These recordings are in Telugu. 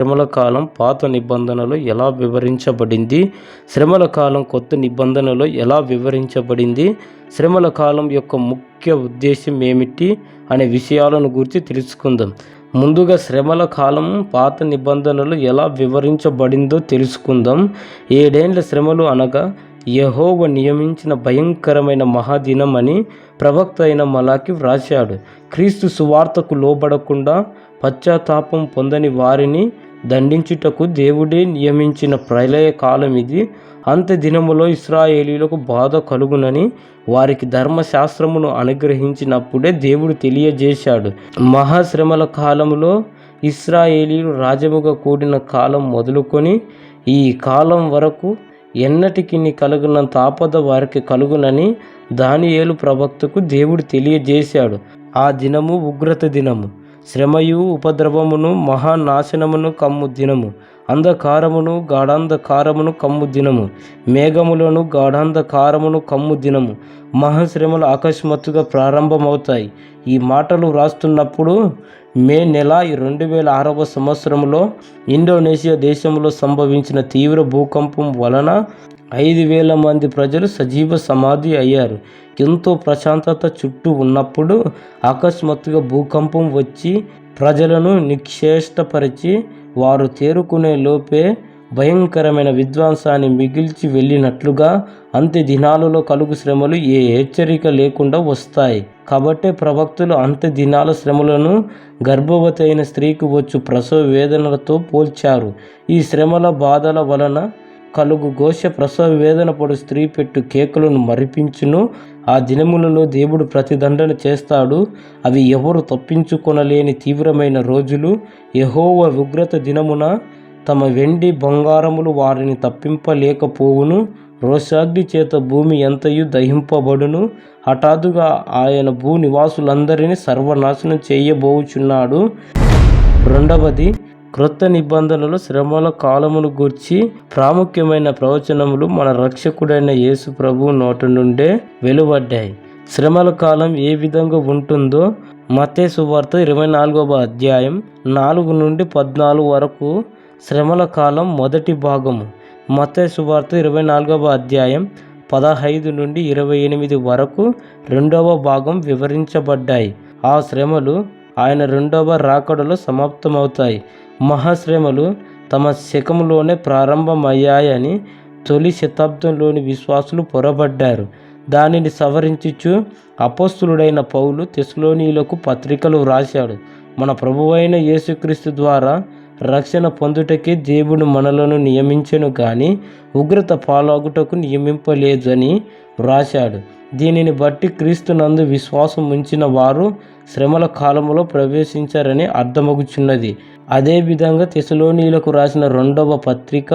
శ్రమల కాలం పాత నిబంధనలో ఎలా వివరించబడింది? శ్రమల కాలం కొత్త నిబంధనలో ఎలా వివరించబడింది? శ్రమల కాలం యొక్క ముఖ్య ఉద్దేశం ఏమిటి? అనే విషయాలను గురించి తెలుసుకుందాం. ముందుగా శ్రమల కాలం పాత నిబంధనలు ఎలా వివరించబడిందో తెలుసుకుందాం. ఏడేండ్ల శ్రమలు అనగా యహోవ నియమించిన భయంకరమైన మహాదినం అని ప్రవక్త అయిన మలాకి వ్రాశాడు. క్రీస్తు సువార్తకు లోబడకుండా పశ్చాత్తాపం పొందని వారిని దండించుటకు దేవుడే నియమించిన ప్రళయ కాలం ఇది. అంత దినములో ఇస్రాయేలీలకు బాధ కలుగునని వారికి ధర్మశాస్త్రమును అనుగ్రహించినప్పుడే దేవుడు తెలియజేశాడు. మహాశ్రమల కాలంలో ఇస్రాయేలీలు రాజముగా కూడిన కాలం మొదలుకొని ఈ కాలం వరకు ఎన్నటికి కలుగునంత ఆపద వారికి కలుగునని దానియేలు ప్రవక్తకు దేవుడు తెలియజేశాడు. ఆ దినము ఉగ్రత దినము. శ్రమయు ఉపద్రవమును మహానాశనమును కమ్ము దినము. అంధకారమును గాఢాంధకారమును కమ్ము దినము. మేఘములను గాఢాంధకారమును కమ్ము దినము. మహాశ్రమలు అకస్మాత్తుగా ప్రారంభమవుతాయి. ఈ మాటలు రాస్తున్నప్పుడు మే నెల రెండు వేల ఆరవ సంవత్సరంలో ఇండోనేషియా దేశంలో సంభవించిన తీవ్ర భూకంపం వలన ఐదు వేల మంది ప్రజలు సజీవ సమాధి అయ్యారు. ఎంతో ప్రశాంతత చుట్టూ ఉన్నప్పుడు అకస్మాత్తుగా భూకంపం వచ్చి ప్రజలను నిక్షేష్టపరిచి వారు తేరుకునే లోపే భయంకరమైన విధ్వంసాన్ని మిగిల్చి వెళ్ళినట్లుగా అంత్య దినాలలో కలుగు శ్రమలు ఏ హెచ్చరిక లేకుండా వస్తాయి. కాబట్టే ప్రవక్తులు అంత్య దినాల శ్రమలను గర్భవతి అయిన స్త్రీకి వచ్చు ప్రసవ వేదనలతో పోల్చారు. ఈ శ్రమల బాధల వలన కలుగు ఘోష ప్రసవ వేదన పడు స్త్రీ పెట్టు కేకులను మరిపించును. ఆ దినములలో దేవుడు ప్రతిదండన చేస్తాడు. అవి ఎవరు తప్పించుకొనలేని తీవ్రమైన రోజులు. యహోవ ఉగ్రత దినమున తమ వెండి బంగారములు వారిని తప్పింపలేకపోవును. రోషాగ్ని చేత భూమి ఎంతయు దహింపబడును? హఠాత్తుగా ఆయన భూ నివాసులందరినీ సర్వనాశనం చేయబోచున్నాడు. రెండవది క్రొత్త నిబంధనలు శ్రమల కాలమును గూర్చి ప్రాముఖ్యమైన ప్రవచనములు మన రక్షకుడైన యేసు ప్రభు నోటి నుండే వెలువడ్డాయి. శ్రమల కాలం ఏ విధంగా ఉంటుందో మతే సువార్త ఇరవై నాలుగవ అధ్యాయం నాలుగు నుండి పద్నాలుగు వరకు శ్రమల కాలం మొదటి భాగము. మతే సువార్త ఇరవై నాలుగవ అధ్యాయం పదహైదు నుండి ఇరవై ఎనిమిది వరకు రెండవ భాగం వివరించబడ్డాయి. ఆ శ్రమలు ఆయన రెండవ రాకడలో సమాప్తమవుతాయి. మహాశ్రమలు తమ శకములోనే ప్రారంభమయ్యాయని తొలి శతాబ్దంలోని విశ్వాసులు పొరబడ్డారు. దానిని సవరించుచు అపోస్తులుడైన పౌలు తెస్లోనీలకు పత్రికలు వ్రాశాడు. మన ప్రభువైన యేసుక్రీస్తు ద్వారా రక్షణ పొందుటకే దేవుడు మనలను నియమించను కానీ ఉగ్రత పాలాగుటకు నియమింపలేదని వ్రాశాడు. దీనిని బట్టి క్రీస్తునందు విశ్వాసం ఉంచిన వారు శ్రమల కాలంలో ప్రవేశించారని అర్థమగుచున్నది. అదేవిధంగా తెసలోనీలకు రాసిన రెండవ పత్రిక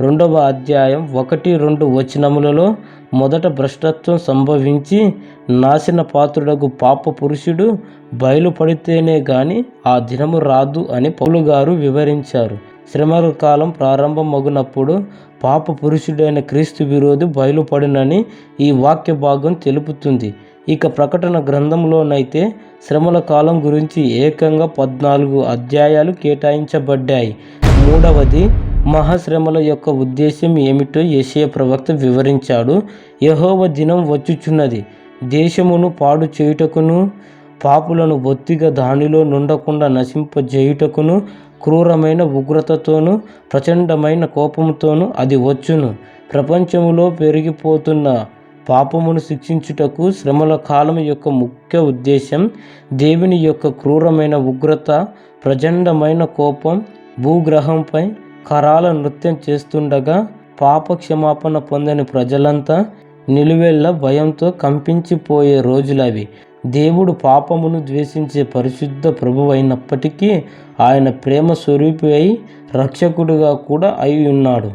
రెండవ అధ్యాయం ఒకటి రెండు వచనములలో మొదట భ్రష్టత్వం సంభవించి నాశన పాత్రుడకు పాప పురుషుడు బయలుపడితేనే గాని ఆ దినము రాదు అని పౌలు గారు వివరించారు. శ్రమల కాలం ప్రారంభమగునప్పుడు పాప పురుషుడైన క్రీస్తు విరోధి బయలుపడినని ఈ వాక్య భాగం తెలుపుతుంది. ఇక ప్రకటన గ్రంథంలోనైతే శ్రమల కాలం గురించి ఏకంగా పద్నాలుగు అధ్యాయాలు కేటాయించబడ్డాయి. మూడవది మహాశ్రమల యొక్క ఉద్దేశం ఏమిటో యశయ ప్రవక్త వివరించాడు. యహోవ దినం వచ్చుచున్నది. దేశమును పాడు చేయుటకును పాపులను బొత్తిగా దానిలో నుండకుండా నశింపజేయుటకును క్రూరమైన ఉగ్రతతోనూ ప్రచండమైన కోపంతోనూ అది వచ్చును. ప్రపంచములో పెరిగిపోతున్న పాపమును శిక్షించుటకు శ్రమల కాలం యొక్క ముఖ్య ఉద్దేశం దేవుని యొక్క క్రూరమైన ఉగ్రత ప్రచండమైన కోపం భూగ్రహంపై కరాల నృత్యం చేస్తుండగా పాప క్షమాపణ పొందని ప్రజలంతా నిలువెల్ల భయంతో కంపించిపోయే రోజులవి. దేవుడు పాపమును ద్వేషించే పరిశుద్ధ ప్రభు అయినప్పటికీ ఆయన ప్రేమ స్వరూపి అయి రక్షకుడుగా కూడా అయి ఉన్నాడు.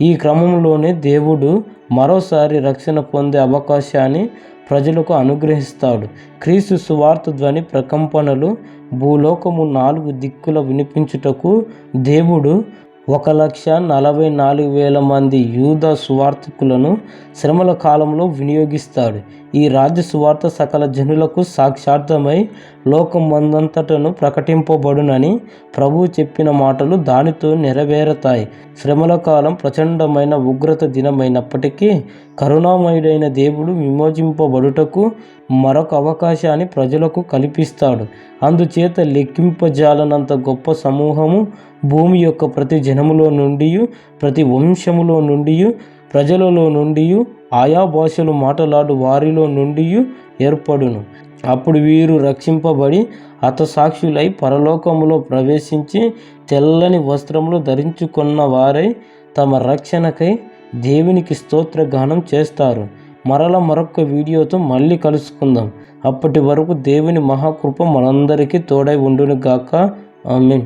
ఈ క్రమంలోనే దేవుడు మరోసారి రక్షణ పొందే అవకాశాన్ని ప్రజలకు అనుగ్రహిస్తాడు. క్రీస్తు సువార్త ధ్వని ప్రకంపనలు భూలోకము నాలుగు దిక్కుల వినిపించుటకు దేవుడు ఒక లక్ష నలభై నాలుగు వేల మంది యూద సువార్థికులను శ్రమల కాలంలో వినియోగిస్తాడు. ఈ రాజ్య సువార్త సకల జనులకు సాక్షార్థమై లోకం మందంతటను ప్రకటింపబడునని ప్రభువు చెప్పిన మాటలు దానితో నెరవేరతాయి. శ్రమల కాలం ప్రచండమైన ఉగ్రత దినమైనప్పటికీ కరుణామయుడైన దేవుడు విమోచింపబడుటకు మరొక అవకాశాన్ని ప్రజలకు కల్పిస్తాడు. అందుచేత లెక్కింపజాలనంత గొప్ప సమూహము భూమి యొక్క ప్రతి జనములో నుండి ప్రతి వంశములో నుండి ప్రజలలో నుండి ఆయా భాషలు మాట్లాడు వారిలో నుండి ఏర్పడును. అప్పుడు వీరు రక్షింపబడి హతసాక్షులై పరలోకములో ప్రవేశించి తెల్లని వస్త్రములు ధరించుకున్న వారై తమ రక్షణకై దేవునికి స్తోత్రగానం చేస్తారు. మరల మరొక వీడియోతో మళ్ళీ కలుసుకుందాం. అప్పటి వరకు దేవుని మహాకృప మనందరికీ తోడై ఉండును గాక ఆమెన్.